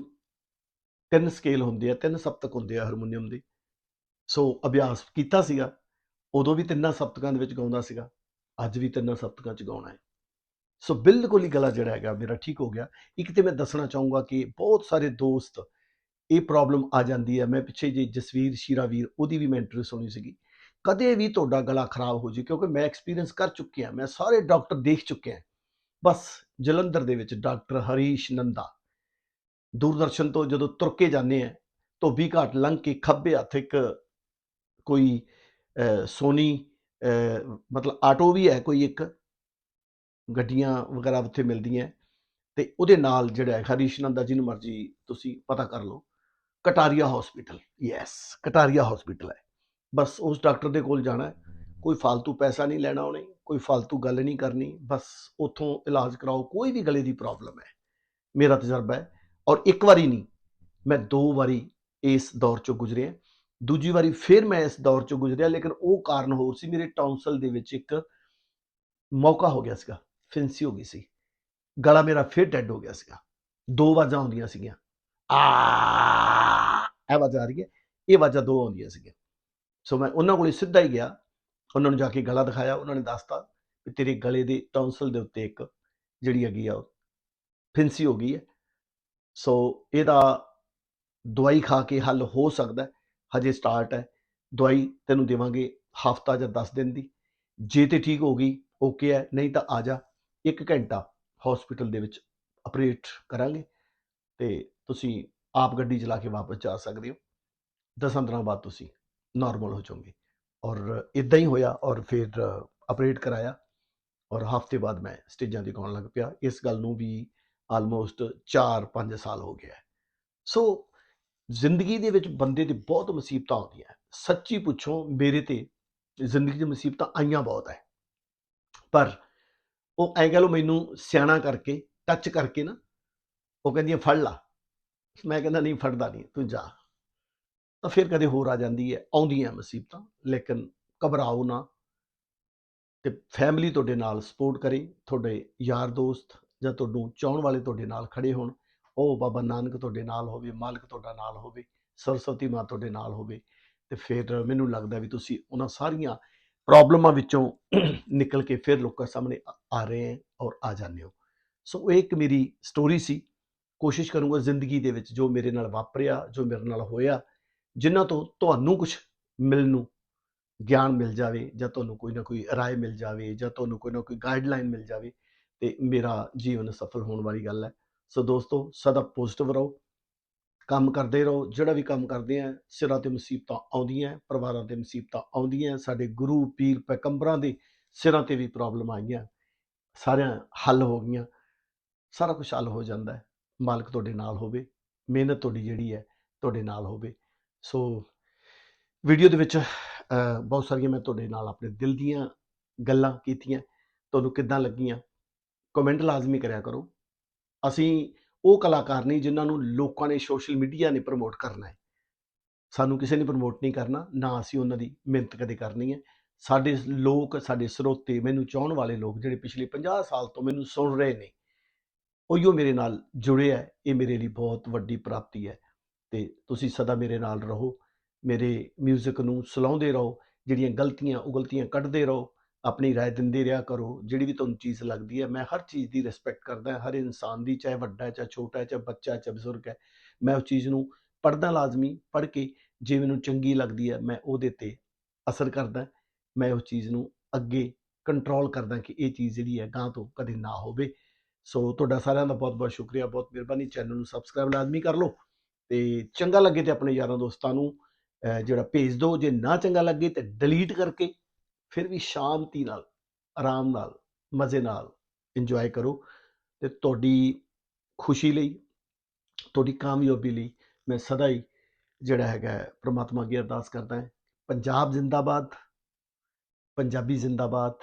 ਤਿੰਨ ਸਕੇਲ ਹੁੰਦੇ ਆ, ਤਿੰਨ ਸਪਤਕ ਹੁੰਦੇ ਆ ਹਾਰਮੋਨੀਅਮ ਦੇ। ਸੋ ਅਭਿਆਸ ਕੀਤਾ ਸੀਗਾ, ਉਦੋਂ ਵੀ ਤਿੰਨਾਂ ਸਪਤਕਾਂ ਦੇ ਵਿੱਚ ਗਾਉਂਦਾ ਸੀਗਾ, ਅੱਜ ਵੀ ਤਿੰਨਾਂ ਸਪਤਕਾਂ 'ਚ ਗਾਉਣਾ ਹੈ। ਸੋ ਬਿਲਕੁਲ ਹੀ ਗਲਾ ਜਿਹੜਾ ਹੈਗਾ, ਮੇਰਾ ਠੀਕ ਹੋ ਗਿਆ। ਇੱਕ ਤੇ ਮੈਂ ਦੱਸਣਾ ਚਾਹੂੰਗਾ ਕਿ ਬਹੁਤ ਸਾਰੇ ਦੋਸਤ, ਇਹ ਪ੍ਰੋਬਲਮ ਆ ਜਾਂਦੀ ਹੈ। ਮੈਂ ਪਿੱਛੇ ਜੇ ਜਸਵੀਰ, ਸ਼ੀਰਾਵੀਰ, ਉਹਦੀ ਵੀ ਮੈਂ ਇੰਟਰਵਿਊ ਸੁਣੀ ਸੀਗੀ। ਕਦੇ ਵੀ ਤੁਹਾਡਾ ਗਲਾ ਖਰਾਬ ਹੋ ਜੇ ਕਿਉਂਕਿ ਮੈਂ ਐਕਸਪੀਰੀਅੰਸ ਕਰ ਚੁੱਕਿਆ ਮੈਂ ਸਾਰੇ ਡਾਕਟਰ ਦੇਖ ਚੁੱਕਿਆ ਬਸ ਜਲੰਧਰ ਦੇ ਵਿੱਚ ਡਾਕਟਰ ਹਰੀਸ਼ ਨੰਦਾ ਦੂਰਦਰਸ਼ਨ ਤੋਂ ਜਦੋਂ ਤੁਰ ਕੇ ਜਾਂਦੇ ਆ ਧੋਬੀ ਘਾਟ ਲੰਘ ਕੇ ਖੱਬੇ ਹੱਥ ਇੱਕ ਕੋਈ ਅਹ, ਸੋਨੀ ਮਤਲਬ ਆਟੋ ਵੀ ਹੈ ਕੋਈ ਇੱਕ ਗੱਡੀਆਂ ਵਗੈਰਾ ਉੱਥੇ ਮਿਲਦੀਆਂ ਤੇ ਉਹਦੇ ਨਾਲ ਜਿਹੜਾ ਹਰੀਸ਼ ਨੰਦਾ ਜਿਹਨੂੰ ਮਰਜ਼ੀ ਤੁਸੀਂ ਪਤਾ ਕਰ ਲਓ Kataria hospital yes Kataria hospital ਹੈ। ਬਸ ਉਸ ਡਾਕਟਰ ਦੇ ਕੋਲ ਜਾਣਾ ਕੋਈ ਫालतू ਪੈਸਾ ਨਹੀਂ ਲੈਣਾ ਉਹਨੇ, ਕੋਈ ਫालतू ਗੱਲ ਨਹੀਂ ਕਰਨੀ, ਬਸ ਉਥੋਂ ਇਲਾਜ ਕਰਾਓ, ਕੋਈ ਵੀ ਗਲੇ ਦੀ ਪ੍ਰੋਬਲਮ ਹੈ। ਮੇਰਾ ਤਜਰਬਾ ਹੈ ਔਰ ਇੱਕ ਵਾਰੀ ਨਹੀਂ, ਮੈਂ ਦੋ ਵਾਰੀ ਇਸ ਦੌਰ ਚੋਂ ਗੁਜ਼ਰਿਆ। ਦੂਜੀ ਵਾਰੀ ਫਿਰ ਮੈਂ ਇਸ ਦੌਰ ਚੋਂ ਗੁਜ਼ਰਿਆ, ਲੇਕਿਨ ਉਹ ਕਾਰਨ ਹੋਰ ਸੀ, ਮੇਰੇ ਟੌਂਸਲ ਦੇ ਵਿੱਚ ਇੱਕ ਮੌਕਾ ਹੋ ਗਿਆ ਸੀਗਾ, ਫਿੰਸੀ ਹੋ ਗਈ ਸੀ। ਗਲਾ ਮੇਰਾ ਫਿਰ ਡੈੱਡ ਹੋ ਗਿਆ ਸੀਗਾ। ਦੋ ਵਾਜ਼ਾਂ ਆਉਂਦੀਆਂ ਸੀਗੀਆਂ। ਆ, ਇਹ ਵਾਜ਼ਾਂ ਆ ਰਹੀ ਹੈ, ਇਹ ਵਾਜ਼ਾਂ ਦੋ ਆਉਂਦੀਆਂ ਸੀਗੀਆਂ। ਸੋ ਮੈਂ ਉਹਨਾਂ ਕੋਲੇ ਸਿੱਧਾ ਹੀ ਗਿਆ। ਉਹਨਾਂ ਨੂੰ ਜਾ ਕੇ ਗਲਾ ਦਿਖਾਇਆ। ਉਹਨਾਂ ਨੇ ਦੱਸਤਾ ਕਿ ਤੇਰੇ ਗਲੇ ਦੇ ਟੌਂਸਲ ਦੇ ਉੱਤੇ ਇੱਕ ਜਿਹੜੀ ਹੈਗੀ ਆ ਉਹ ਫਿੰਸੀ ਹੋ ਗਈ ਹੈ। ਸੋ ਇਹਦਾ ਦਵਾਈ ਖਾ ਕੇ ਹੱਲ ਹੋ ਸਕਦਾ ਹਜੇ ਸਟਾਰਟ ਹੈ। ਦਵਾਈ ਤੈਨੂੰ ਦੇਵਾਂਗੇ ਹਫਤਾ ਜਾਂ 10 ਦਿਨ ਦੀ। ਜੇ ਤੇ ਠੀਕ ਹੋ ਗਈ ਓਕੇ ਹੈ। ਨਹੀਂ ਤਾਂ ਆ ਜਾ। ਇੱਕ ਘੰਟਾ ਹਸਪੀਟਲ ਦੇ ਵਿੱਚ ਆਪਰੇਟ ਕਰਾਂਗੇ ਤੇ ਤੁਸੀਂ ਆਪ ਗੱਡੀ ਚਲਾ ਕੇ ਵਾਪਸ ਜਾ ਸਕਦੇ ਹੋ। 10 ਦਿਨਾਂ ਬਾਅਦ ਤੁਸੀਂ ਨਾਰਮਲ ਹੋ ਜਾਓਗੇ ਔਰ ਇਦਾਂ ਹੀ ਹੋਇਆ ਔਰ ਫਿਰ ਆਪਰੇਟ ਕਰਾਇਆ ਔਰ ਹਫ਼ਤੇ ਬਾਅਦ ਮੈਂ ਸਟੇਜਾਂ ਤੇ ਗਾਉਣ ਲੱਗ ਪਿਆ ਇਸ ਗੱਲ ਨੂੰ ਵੀ ਆਲਮੋਸਟ 4-5 ਸਾਲ ਹੋ ਗਿਆ ਸੋ ਜ਼ਿੰਦਗੀ ਦੇ ਵਿੱਚ ਬੰਦੇ 'ਤੇ ਬਹੁਤ ਮੁਸੀਬਤਾਂ ਆਉਂਦੀਆਂ ਸੱਚੀ ਪੁੱਛੋ ਮੇਰੇ ਤੇ ਜ਼ਿੰਦਗੀ 'ਚ ਮੁਸੀਬਤਾਂ ਆਈਆਂ ਬਹੁਤ ਹੈ ਪਰ ਉਹ ਐ ਕਹ ਲਓ ਮੈਨੂੰ ਸਿਆਣਾ ਕਰਕੇ ਟੱਚ ਕਰਕੇ ਨਾ ਉਹ ਕਹਿੰਦੀਆਂ ਫੜ ਲਾ ਮੈਂ ਕਹਿੰਦਾ ਨਹੀਂ ਫੜਦਾ ਨਹੀਂ ਤੂੰ ਜਾ ਤਾਂ ਫਿਰ ਕਦੇ ਹੋਰ ਆ ਜਾਂਦੀ ਹੈ, ਆਉਂਦੀਆਂ ਮੁਸੀਬਤਾਂ, ਲੇਕਿਨ ਘਬਰਾਓ ਨਾ ਤੇ ਫੈਮਿਲੀ ਤੁਹਾਡੇ ਨਾਲ ਸਪੋਰਟ ਕਰੇ, ਤੁਹਾਡੇ ਯਾਰ ਦੋਸਤ ਜਾਂ ਤੁਹਾਨੂੰ ਚਾਹਣ ਵਾਲੇ ਤੁਹਾਡੇ ਨਾਲ ਖੜੇ ਹੋਣ, ਉਹ ਬਾਬਾ ਨਾਨਕ ਤੁਹਾਡੇ ਨਾਲ ਹੋਵੇ, ਮਾਲਕ ਤੁਹਾਡਾ ਨਾਲ ਹੋਵੇ, ਸਰਸਵਤੀ ਮਾਂ ਤੁਹਾਡੇ ਨਾਲ ਹੋਵੇ, ਤੇ ਫਿਰ ਮੈਨੂੰ ਲੱਗਦਾ ਵੀ ਤੁਸੀਂ ਉਹਨਾਂ ਸਾਰੀਆਂ ਪ੍ਰੋਬਲਮਾਂ ਵਿੱਚੋਂ ਨਿਕਲ ਕੇ ਫਿਰ ਲੋਕਾਂ ਸਾਹਮਣੇ ਆ- ਆ ਰਹੇ ਹੈ ਔਰ ਆ ਜਾਂਦੇ ਹੋ। ਸੋ ਇਹ ਇੱਕ ਮੇਰੀ ਸਟੋਰੀ ਸੀ। ਕੋਸ਼ਿਸ਼ ਕਰੂੰਗਾ ਜ਼ਿੰਦਗੀ ਦੇ ਵਿੱਚ ਜੋ ਮੇਰੇ ਨਾਲ ਵਾਪਰਿਆ, ਜੋ ਮੇਰੇ ਨਾਲ ਹੋਇਆ ਜਿਨ੍ਹਾਂ ਤੋਂ ਤੁਹਾਨੂੰ ਕੁਝ ਮਿਲਣ ਨੂੰ ਗਿਆਨ ਮਿਲ ਜਾਵੇ ਜਾਂ ਤੁਹਾਨੂੰ ਕੋਈ ਨਾ ਕੋਈ ਰਾਏ ਮਿਲ ਜਾਵੇ ਜਾਂ ਤੁਹਾਨੂੰ ਕੋਈ ਨਾ ਕੋਈ ਗਾਈਡਲਾਈਨ ਮਿਲ ਜਾਵੇ, ਤੇ ਮੇਰਾ ਜੀਵਨ ਸਫਲ ਹੋਣ ਵਾਲੀ ਗੱਲ ਹੈ। ਸੋ ਦੋਸਤੋ, ਸਦਾ ਪੋਜ਼ਿਟਿਵ ਰਹੋ, ਕੰਮ ਕਰਦੇ ਰਹੋ, ਜਿਹੜਾ ਵੀ ਕੰਮ ਕਰਦੇ ਆ, ਸਿਰਾਂ ਤੇ ਮੁਸੀਬਤਾਂ ਆਉਂਦੀਆਂ, ਪਰਿਵਾਰਾਂ ਤੇ ਮੁਸੀਬਤਾਂ ਆਉਂਦੀਆਂ, ਸਾਡੇ ਗੁਰੂ ਪੀਰ ਪੈਗੰਬਰਾਂ ਦੇ ਸਿਰਾਂ ਤੇ ਵੀ ਪ੍ਰੋਬਲਮ ਆਈਆਂ, ਸਾਰਿਆਂ ਹੱਲ ਹੋ ਗਈਆਂ, ਸਾਰਾ ਕੁਝ ਹੱਲ ਹੋ ਜਾਂਦਾ ਹੈ। ਮਾਲਕ ਤੁਹਾਡੇ ਨਾਲ ਹੋਵੇ, ਮਿਹਨਤ ਤੁਹਾਡੀ ਜਿਹੜੀ ਹੈ, ਤੁਹਾਡੇ ਨਾਲ ਹੋਵੇ। ਸੋ ਵੀਡੀਓ ਦੇ ਵਿੱਚ ਬਹੁਤ ਸਾਰੀਆਂ ਮੈਂ ਤੁਹਾਡੇ ਨਾਲ ਆਪਣੇ ਦਿਲ ਦੀਆਂ ਗੱਲਾਂ ਕੀਤੀਆਂ, ਤੁਹਾਨੂੰ ਕਿੱਦਾਂ ਲੱਗੀਆਂ ਕਮੈਂਟ ਲਾਜ਼ਮੀ ਕਰਿਆ ਕਰੋ। ਅਸੀਂ ਉਹ ਕਲਾਕਾਰ ਨਹੀਂ ਜਿਨ੍ਹਾਂ ਨੂੰ ਲੋਕਾਂ ਨੇ ਸੋਸ਼ਲ ਮੀਡੀਆ ਨੇ ਪ੍ਰਮੋਟ ਕਰਨਾ ਹੈ। ਸਾਨੂੰ ਕਿਸੇ ਨੇ ਪ੍ਰਮੋਟ ਨਹੀਂ ਕਰਨਾ, ਨਾ ਅਸੀਂ ਉਹਨਾਂ ਦੀ ਮਿਹਨਤ ਕਦੇ ਕਰਨੀ ਹੈ। ਸਾਡੇ ਲੋਕ, ਸਾਡੇ ਸਰੋਤੇ ਮੈਨੂੰ ਚਾਹਣ ਵਾਲੇ ਲੋਕ ਜਿਹੜੇ ਪਿਛਲੇ 50 ਸਾਲ ਤੋਂ ਮੈਨੂੰ ਸੁਣ ਰਹੇ ਨੇ, ਉਹੀਓ ਮੇਰੇ ਨਾਲ ਜੁੜੇ ਹੈ। ਇਹ ਮੇਰੇ ਲਈ ਬਹੁਤ ਵੱਡੀ ਪ੍ਰਾਪਤੀ ਹੈ। ਤੇ ਤੁਸੀਂ ਸਦਾ ਮੇਰੇ ਨਾਲ ਰਹੋ, ਮੇਰੇ 뮤직 ਨੂੰ ਸਲਾਉਂਦੇ ਰਹੋ, ਜਿਹੜੀਆਂ ਗਲਤੀਆਂ ਉਹ ਗਲਤੀਆਂ ਕੱਢਦੇ ਰਹੋ, ਆਪਣੀ ਰਾਏ ਦਿੰਦੇ ਰਿਹਾ ਕਰੋ, ਜਿਹੜੀ ਵੀ ਤੁਹਾਨੂੰ ਚੀਜ਼ ਲੱਗਦੀ ਹੈ, ਮੈਂ ਹਰ ਚੀਜ਼ ਦੀ ਰਿਸਪੈਕਟ ਕਰਦਾ ਹਰ ਇਨਸਾਨ ਦੀ, ਚਾਹੇ ਵੱਡਾ ਹੈ, ਚਾਹੇ ਛੋਟਾ ਹੈ, ਚਾਹੇ ਬੱਚਾ ਚਾਹੇ ਬਜ਼ੁਰਗ ਹੈ, ਮੈਂ ਉਸ ਚੀਜ਼ ਨੂੰ ਪੜ੍ਹਦਾ ਲਾਜ਼ਮੀ, ਪੜ੍ਹ ਕੇ ਜੇ ਮੈਨੂੰ ਚੰਗੀ ਲੱਗਦੀ ਹੈ, ਮੈਂ ਉਹਦੇ ਤੇ ਅਸਰ ਕਰਦਾ ਮੈਂ ਉਸ ਚੀਜ਼ ਨੂੰ ਅੱਗੇ ਕੰਟਰੋਲ ਕਰਦਾ ਕਿ ਇਹ ਚੀਜ਼ ਜਿਹੜੀ ਹੈ ਗਾਂ ਤੋਂ ਕਦੇ ਨਾ ਹੋਵੇ। ਸੋ ਤੁਹਾਡਾ ਸਾਰਿਆਂ ਦਾ ਬਹੁਤ ਬਹੁਤ ਸ਼ੁਕਰੀਆ, ਬਹੁਤ ਮਿਹਰਬਾਨੀ, ਚੈਨਲ ਨੂੰ ਸਬਸਕ੍ਰਾਈਬ ਲਾਜ਼ਮੀ ਕਰ ਲਓ। ਤੇ ਚੰਗਾ ਲੱਗੇ ਤੇ ਆਪਣੇ ਯਾਰਾਂ ਦੋਸਤਾਂ ਨੂੰ ਜਿਹੜਾ ਭੇਜ ਦਿਓ ਜੇ ਨਾ ਚੰਗਾ ਲੱਗੇ ਤੇ ਡਿਲੀਟ ਕਰਕੇ ਫਿਰ ਵੀ ਸ਼ਾਂਤੀ ਨਾਲ ਆਰਾਮ ਨਾਲ ਮਜ਼ੇ ਨਾਲ ਇੰਜੋਏ ਕਰੋ ਤੇ ਤੁਹਾਡੀ ਖੁਸ਼ੀ ਲਈ ਤੁਹਾਡੀ ਕਾਮਯਾਬੀ ਲਈ ਮੈਂ ਸਦਾ ਹੀ ਜਿਹੜਾ ਹੈਗਾ ਹੈ, ਪ੍ਰਮਾਤਮਾ ਅੱਗੇ ਅਰਦਾਸ ਕਰਦਾ ਹਾਂ। ਪੰਜਾਬ ਜ਼ਿੰਦਾਬਾਦ ਪੰਜਾਬੀ ਜ਼ਿੰਦਾਬਾਦ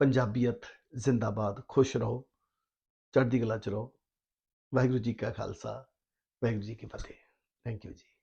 ਪੰਜਾਬੀਅਤ ਜ਼ਿੰਦਾਬਾਦ ਖੁਸ਼ ਰਹੋ ਚੜ੍ਹਦੀ ਕਲਾ ਚ ਰਹੋ। ਵਾਹਿਗੁਰੂ ਜੀ ਕਾ ਖਾਲਸਾ। ਵਾਹਿਗੁਰੂ ਜੀ ਕੀ ਫਤਿਹ। ਥੈਂਕ ਯੂ ਜੀ।